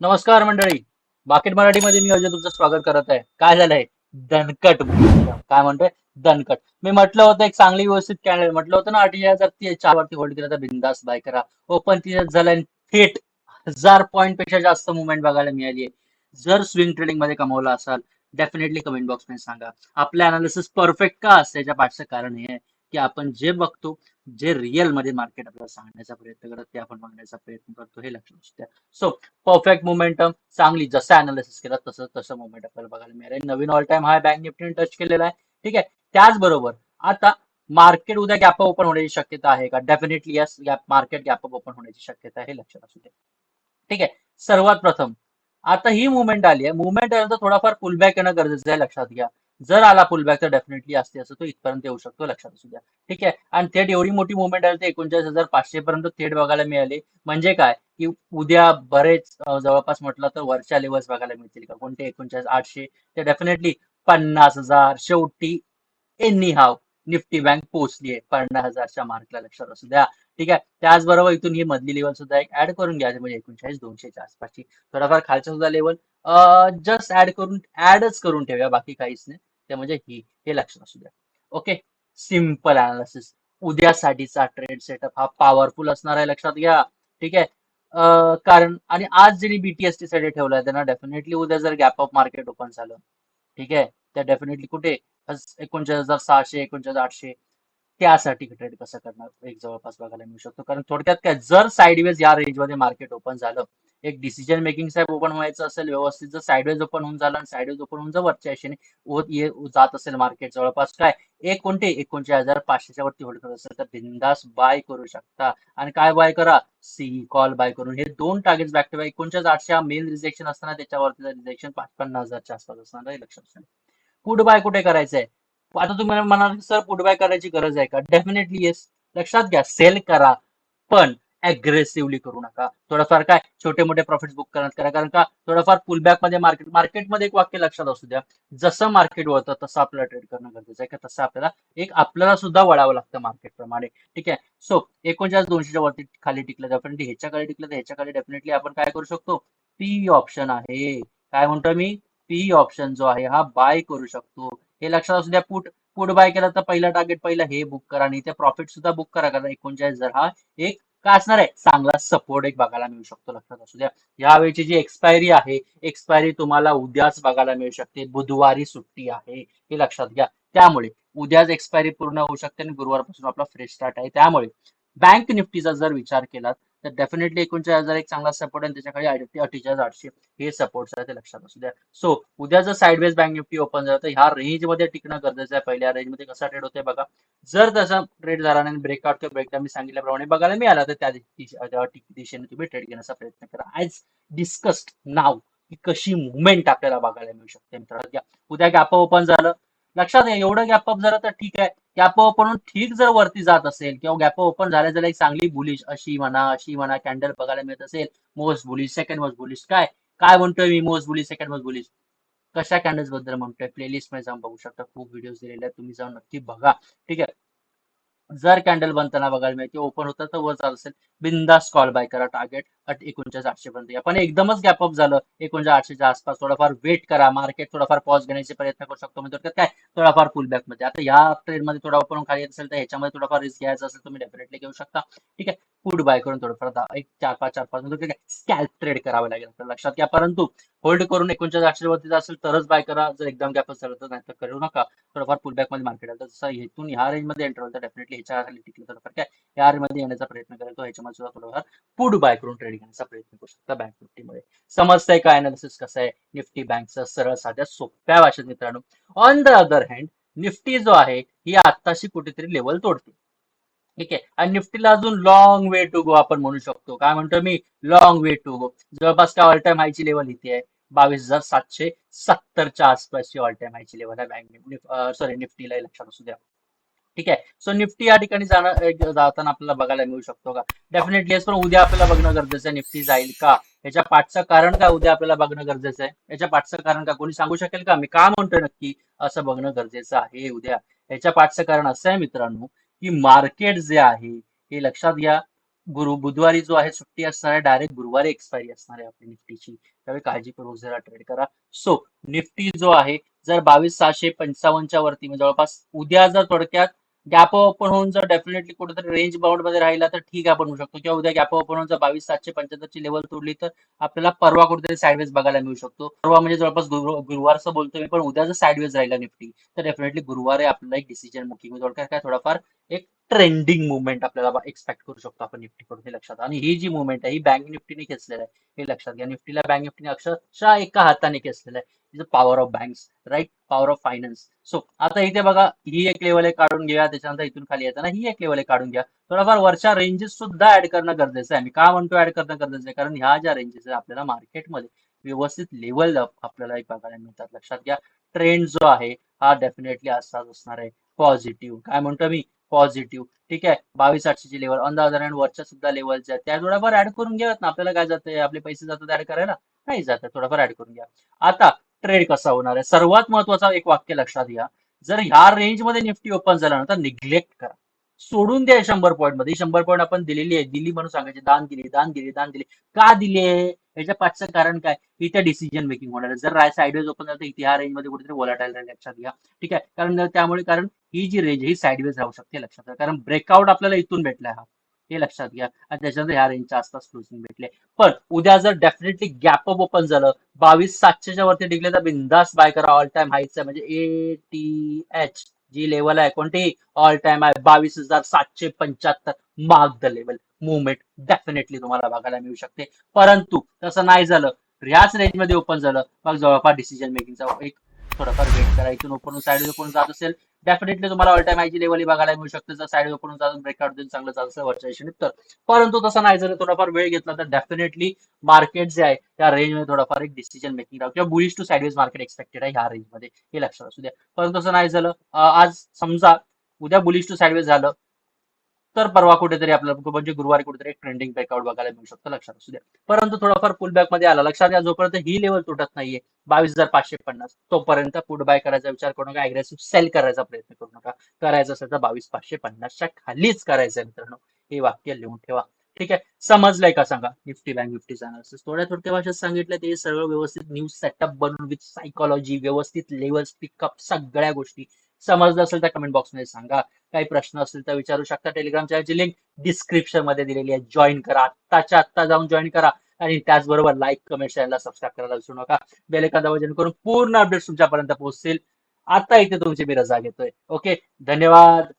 नमस्कार मंडळी. बाकेट मराठीमध्ये मी अजय तुमचं स्वागत करत आहे. काय झालंय? दणकट. काय म्हणतोय? दणकट. मी म्हटलं होतं एक चांगली व्यवस्थित कॅन्डिडेट म्हटलं होतं ना अठ्ठेचाळीस जर ती चार वरती होल्ड केलं तर बिंदास बाय करा. ओपन ती झालं थेट हजार पॉईंटपेक्षा जास्त मुवमेंट बघायला मिळाली आहे जर स्विंग ट्रेडिंगमध्ये कमवला असाल डेफिनेटली कमेंट बॉक्समध्ये सांगा. आपलं अनालिसिस परफेक्ट का असतं याच्या पाठचं कारण हे आहे. की आपण जे बघतो जे रिअलमध्ये मार्केट आपल्याला सांगण्याचा प्रयत्न करत ते आपण बघण्याचा प्रयत्न करतो हे लक्षात असू द्या. सो परफेक्ट मोमेंटम चांगली जसं अनालिसिस केलं तसं तसं मोमेंट आपल्याला बघायला मिळालं नवीन ऑल टाइम हाय बँक निफ्टीने टच केलेला आहे. ठीक आहे? त्याचबरोबर आता मार्केट उद्या गॅप ओपन होण्याची शक्यता आहे का? Definitely yes gap market gap open होण्याची शक्यता आहे हे लक्षात असू द्या. ठीक आहे? सर्वात प्रथम आता ही मुवमेंट आली आहे. मुवमेंट आल्यानंतर तर थोडाफार पुलबॅक येणं गरजेचं आहे लक्षात घ्या. जर आला पुलबॅक तर डेफिनेटली असते असं तो इथपर्यंत येऊ शकतो लक्षात असू द्या. ठीक आहे? आणि थेट एवढी मोठी मुवमेंट आली तर एकोणचाळीस हजार पाचशे पर्यंत थेट बघायला मिळाली. म्हणजे काय? की उद्या बरेच जवळपास म्हटलं तर वरच्या लेवल्स बघायला मिळतील का? कोणते? एकोणचाळीस आठशे. ते डेफिनेटली पन्नास हजार शेवटी एनी हाव निफ्टी बँक पोहोचली आहे पन्नास हजारच्या मार्कला लक्षात असू द्या. ठीक आहे? त्याचबरोबर इथून ही मधली लेवल सुद्धा एक ऍड करून घ्या म्हणजे एकोणचाळीस दोनशेच्या आसपासची. थोडाफार खालच्या सुद्धा लेवल जस्ट ऍड करून ऍडच करून ठेवूया बाकी काहीच नाही. ते म्हणजे ही हे लक्षात असू द्या. ओके सिंपल अनालिसिस उद्यासाठीचा ट्रेड सेटअप हा पॉवरफुल असणार आहे लक्षात घ्या. ठीक आहे? कारण आणि आज ज्यांनी बीटीएसटी साठी ठेवलाय त्यांना डेफिनेटली उद्या जर गॅप ऑफ मार्केट ओपन झालं ठीक आहे? त्या डेफिनेटली कुठे? एकोणचाळीस हजार सहाशे एकोणचाळीस आठशे. त्यासाठी ट्रेड कसं करणार? एक जवळपास बघायला मिळू शकतो. कारण थोडक्यात काय जर साईडवेज या रेंजमध्ये मार्केट ओपन झालं एक डिसिजन मेकिंग साहेब ओपन व्हायचं असेल व्यवस्थित जर साईडवेज ओपन होऊन झालं आणि साईडवेज ओपन होऊन जर वरच्या दिशेने होत ये जात असेल मार्केट जवळपास काय? एक कोणते? एकोणचाळीस हजार पाचशेच्या वरती होल्ड करत असेल तर बिंदास बाय करू शकता. आणि काय बाय करा? सी कॉल बाय करून. हे दोन टार्गेट बॅक टू बॅक एकोणचाळीस आठशे मेन रिजेक्शन असताना त्याच्यावरती रिजेक्शन पाच पन्नास हजारच्या आसपास असणार हे लक्षात असणार बाय कुठे करायचंय? आता तुम्ही म्हणाल सर पुड बाय करायची गरज आहे का? डेफिनेटली येस लक्षात घ्या सेल करा. पण अग्रेसिव्हली करू नका. थोडंफार काय छोटे मोठे प्रॉफिट बुक करण्यात करा. कारण का थोडंफार पुलबॅकमध्ये मार्केट मार्केटमध्ये एक वाक्य लक्षात असू द्या. जसं मार्केट वळतं तसं आपल्याला ट्रेड करणं गरजेचं आहे. का तसं आपल्याला एक आपल्याला सुद्धा वळावं लागतं मार्केट प्रमाणे. ठीक आहे? सो एकोणचाळीस दोनशेच्या वरती खाली टिकलं डेफिनेटली ह्याच्याकडे टिकलं तर ह्याच्याकडे डेफिनेटली आपण काय करू शकतो? पी ऑप्शन आहे. काय म्हणतो मी? पी ऑप्शन जो आहे हा बाय करू शकतो. हे लक्षात असू द्या पुट पुट बाय केला तर पहिला टार्गेट पहिला हे बुक करा. आणि ते प्रॉफिट सुद्धा बुक करा. कारण एकोणचाळीस जर हा एक काय असणार आहे? चांगला सपोर्ट एक बघायला मिळू शकतो लक्षात असू द्या. यावेळीची जी एक्सपायरी आहे एक्सपायरी तुम्हाला उद्याच बघायला मिळू शकते. बुधवारी सुट्टी आहे हे लक्षात घ्या. त्यामुळे उद्याच एक्सपायरी पूर्ण होऊ शकते आणि गुरुवारपासून आपला फ्रेश स्टार्ट आहे. त्यामुळे बँक निफ्टीचा जर विचार केला तर डेफिनेटली एकोणचाळीस हजार एक चांगला सपोर्ट आहे त्याच्याखाली अठ्ठेचाळीस आठशे हे सपोर्ट आहे ते लक्षात असू द्या. सो उद्या जर साईडवेज बँक निफ्टी ओपन झालं तर ह्या रेंजमध्ये टिकणं गरजेचं आहे. पहिल्या रेंजमध्ये कसा ट्रेड होतोय बघा. जर त्याचा ट्रेड झाला नाही ब्रेकआउट किंवा ब्रेकडाऊन मी सांगितल्याप्रमाणे बघायला मिळाला तर त्या दिशेने तुम्ही ट्रेड घेण्याचा प्रयत्न करा. ऍज डिस्कस्ड नाव की कशी मुवमेंट आपल्याला बघायला मिळू शकते मित्रांनो. घ्या. उद्या गॅप ओपन झालं. लक्षात घ्या एवढं गॅप अप झालं तर ठीक आहे. गॅप ओपन ठीक जर वरती जात असेल किंवा गॅप ओपन झाल्या जर एक चांगली बुलिश अशी म्हणा अशी म्हणा कॅन्डल बघायला मिळत असेल most bullish second most bullish काय? काय म्हणतोय मी most bullish second most bullish कशा कॅन्डल्सबद्दल म्हणतोय? प्लेलिस्टमध्ये जाऊन बघू शकता. खूप व्हिडिओज दिलेले आहेत तुम्ही जाऊन नक्की बघा. ठीक आहे? जर कॅन्डल बनताना बघायला मिळते ओपन होतं तर वर चालू असेल बिंदास कॉल बाय करा टार्गेट एकोणचाळीस आठशे पर्यंत. या. पण एकदमच गॅप अप झालं. एकोणचाळीस आठशेच्या आसपास थोडाफार वेट करा. मार्केट थोडाफार पॉज घेण्याचे प्रयत्न करू शकतो. म्हणजे थोडक्यात काय? थोडाफार पुल बॅकमध्ये. आता या ट्रेडमध्ये थोडा ओपन खाली येत असेल तर ह्याच्यामध्ये थोडाफार रिस्क घ्यायचा असेल तुम्ही डेफिनेटली घेऊ शकता. ठीक आहे? पुट बाय करून थोडंफार एक चार पाच चार पाच म्हणजे स्कॅल्प ट्रेड करावं लागेल आपल्याला लक्षात घ्या. परंतु होल्ड करून एकोणचाळीस आठशे वरती असेल तरच बाय करा. जर एकदम गॅप असेल तर नाही तर करू नका. थोडंफार पुलबॅकमध्ये मार्केट आलं तर जसं इथून ह्या रेंजमध्ये एंटर होईल तर डेफिनेटली ह्याच्या खाली टिकलं थोडंफार काय? या रेंजमध्ये येण्याचा प्रयत्न करेल. तो ह्याच्यामध्ये सुद्धा थोडंफार पुट बाय करून ट्रेड ट्रेड घेण्याचा प्रयत्न करू शकता बँक निफ्टीमध्ये. समजतंय का अनालिसिस कसं आहे? निफ्टी बँकचं सरळ साध्या सोप्या भाषेत मित्रांनो. On the other hand Nifty जो आहे ही आत्ताशी कुठेतरी लेवल तोडते. ठीक आहे? आणि निफ्टीला अजून लॉंग वे टू गो आपण म्हणू शकतो. काय म्हणतो मी? लॉंग वे टू गो जवळपास काय ऑल टाइम हायची लेवल इथे आहे? बावीस हजार सातशे सत्तरच्या आसपासची ऑल टाइम हायची लेवल आहे बँक सॉरी निफ्टीला लक्षात असू द्या. ठीक आहे? सो निफ्टी या ठिकाणी जाणं जाताना आपल्याला बघायला मिळू शकतो का? डेफिनेटली पण उद्या आपल्याला बघणं गरजेचं आहे. निफ्टी जाईल का? याच्या पाठचं कारण काय? उद्या आपल्याला बघणं गरजेचं आहे. याच्या पाठचं कारण का कोणी सांगू शकेल का? मी का म्हणतोय नक्की? असं बघणं गरजेचं आहे उद्या. याच्या पाठचं कारण असं आहे मित्रांनो की मार्केट जे आहे हे लक्षात घ्या. गुरु बुधवारी जो आहे सुट्टी असणार आहे. डायरेक्ट गुरुवारी एक्सपायरी असणार आहे आपली निफ्टीची त्यावेळी काळजीपूर्वक जरा ट्रेड करा. सो निफ्टी जो आहे जर बावीस सहाशे पंचावन्नच्या वरती म्हणजे जवळपास उद्या जर थोडक्यात गॅप ओपन होऊन जर डेफिनेटली कुठेतरी रेंज बाउंडमध्ये राहिला तर ठीक आहे आपण म्हणू शकतो. किंवा उद्या गॅप ओपन होऊन जर बावीस सातशे पंच्याहत्तरची लेवल तोडली तर आपल्याला परवा कुठेतरी साईडवेज बघायला मिळू शकतो. परवा म्हणजे जवळपास गुरुवारचं बोलतोय मी पण उद्या जर साईडवेज राहिला निफ्टी तर डेफिनेटली गुरुवारी आपल्याला एक डिसिजन मेकिंग थोडक्यात काय थोडाफार एक ट्रेंडिंग मुवमेंट आपल्याला एक्सपेक्ट करू शकतो आपण निफ्टीकडून हे लक्षात. आणि ही जी मुवमेंट आहे ही बँक निफ्टीने खेचलेलं आहे. हे लक्षात घ्या निफ्टीला बँक निफ्टीने अक्षरशः एका हाताने खेचलेलं आहे. Is power of banks right power of finance so आता इथे बघा ही एक लेवल आहे काढून घ्या त्याच्यानंतर इथून खाली येताना ही एक लेवल आहे काढून घ्या. थोडाफार वरच्या रेंजेस सुद्धा ऍड करणं गरजेचं आहे. मी का म्हणतो ऍड करणं गरजेचं आहे? कारण ह्या ज्या रेंजेस आहे आपल्याला मार्केटमध्ये व्यवस्थित लेवल आपल्याला एक बघायला मिळतात. लक्षात घ्या ट्रेंड जो आहे हा डेफिनेटली असाच असणार आहे. पॉझिटिव्ह काय म्हणतो मी? पॉझिटिव्ह ठीक आहे? बावीस आठशेची लेवल ऑन वरच्या सुद्धा लेवलच्या त्या थोडाफार ऍड करून घ्यावत ना. आपल्याला काय जाते आपले पैसे जातात ऍड करायला? नाही जात. थोडाफार ऍड करून घ्या. आता ट्रेड कसा होणार आहे? सर्वात महत्त्वाचा एक वाक्य लक्षात घ्या. जर ह्या रेंजमध्ये निफ्टी ओपन झाल्यानंतर ना तर निग्लेक्ट करा. सोडून द्या शंभर पॉईंटमध्ये. शंभर पॉईंट आपण दिलेली आहे. दिली म्हणून सांगायचे दान दिले दान दिली दान दिले का दिले याच्या पाठचं कारण काय? इथे डिसिजन मेकिंग होणार आहे. जर राय साईडवेज ओपन झालं तर इथे ह्या रेंजमध्ये कुठेतरी वॉलाटाईल राहील लक्षात घ्या. ठीक आहे? कारण त्यामुळे कारण ही जी रेंज ही साईडवेज राहू शकते लक्षात घ्या. कारण ब्रेकआउट आपल्याला इथून भेटलाय हा. हे लक्षात घ्या. आणि त्याच्यानंतर ह्या रेंजच्या आसपास क्लोजिंग भेटले. पण उद्या जर डेफिनेटली गॅप अप ओपन झालं बावीस सातशेच्या वरती टिकले तर बिंदास बाय करा ऑल टाइम हाईच आहे म्हणजे A T H G level आहे कोणती? ऑल टाइम आहे. बावीस हजार सातशे पंच्याहत्तर mark the level movement definitely तुम्हाला बघायला मिळू शकते. परंतु तसं नाही झालं. ह्याच रेंजमध्ये ओपन झालं. मग जवळपास डिसिजन मेकिंगचा एक थोडाफार वेट करायचं ओपन साईड ओपन जात असेल डेफिनेटली तुम्हाला ऑल टाइम आयची लेवल बघायला मिळू शकते. जर साईड ओपन जाऊन ब्रेकआउट देऊन चांगलं चालतं वरच्या दिशेने. तर परंतु तसं नाही झालं थोडाफार वेळ घेतला तर डेफिनेटली मार्केट जे आहे त्या रेंजमध्ये थोडाफार एक डिसिजन मेकिंग राहू. किंवा bullish to sideways market expected आहे ह्या रेंजमध्ये. हे लक्षात असू द्या. परंतु तसं नाही झालं. आज समजा उद्या बुलिश टू साईडवेज झालं तर परवा कुठेतरी आपल्याला म्हणजे गुरुवारी कुठेतरी एक ट्रेंडिंग ब्रेकआउट बघायला मिळू शकतं लक्षात असू द्या. परंतु थोडाफार पुल बॅकमध्ये आला. लक्षात द्या जोपर्यंत ही लेवल तुटत नाहीये बावीस हजार पाचशे पन्नास तोपर्यंत पुट बाय करायचा विचार करू नका अग्रेसिव्ह सेल करायचा प्रयत्न करू नका. करायचं असेल तर बावीस पाचशे पन्नासच्या खालीच करायचं मित्रांनो. हे वाक्य लिहून ठेवा. ठीक आहे? समजलंय का सांगा? निफ्टी बँक निफ्टीचा अनालिसिस थोड्या थोडक्या भाषेत सांगितलं ते सगळं व्यवस्थित न्यूज सेटअप बनवून विथ सायकॉलॉजी व्यवस्थित लेवल्स पिकअप सगळ्या गोष्टी समजलं असेल तर कमेंट बॉक्समध्ये सांगा. काही प्रश्न असतील तर विचारू शकता. टेलिग्राम चॅनलची लिंक डिस्क्रिप्शनमध्ये दिलेली आहे. जॉईन करा. आत्ताच्या आत्ता जाऊन जॉईन करा. आणि त्याचबरोबर लाईक कमेंट शेअरला सबस्क्राईब करायला विसरू नका. बेल एखादा वजन करून पूर्ण अपडेट्स तुमच्यापर्यंत पोहोचतील. आता इथे तुमची मी रजा घेतोय ओके धन्यवाद.